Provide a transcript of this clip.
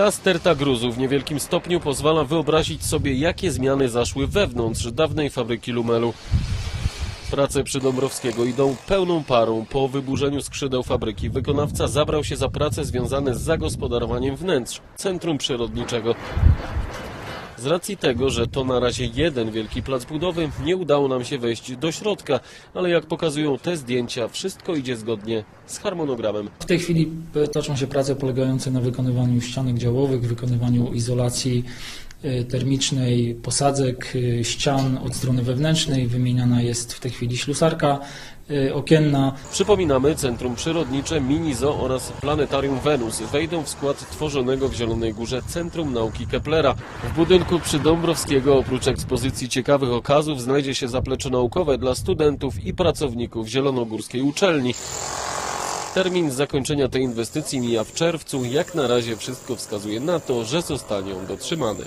Ta sterta gruzu w niewielkim stopniu pozwala wyobrazić sobie, jakie zmiany zaszły wewnątrz dawnej fabryki Lumelu. Prace przy Dąbrowskiego idą pełną parą. Po wyburzeniu skrzydeł fabryki wykonawca zabrał się za prace związane z zagospodarowaniem wnętrz centrum przyrodniczego. Z racji tego, że to na razie jeden wielki plac budowy, nie udało nam się wejść do środka, ale jak pokazują te zdjęcia, wszystko idzie zgodnie z harmonogramem. W tej chwili e, toczą się prace polegające na wykonywaniu ścianek działowych, wykonywaniu izolacji termicznej, posadzek, e, ścian od strony wewnętrznej. Wymieniana jest w tej chwili ślusarka e, okienna. Przypominamy, Centrum Przyrodnicze, Minizo oraz Planetarium Wenus wejdą w skład tworzonego w Zielonej Górze Centrum Nauki Keplera. W budynku przy Dąbrowskiego oprócz ekspozycji ciekawych okazów znajdzie się zaplecze naukowe dla studentów i pracowników Zielonogórskiej Uczelni. Termin zakończenia tej inwestycji mija w czerwcu. Jak na razie wszystko wskazuje na to, że zostanie on dotrzymany.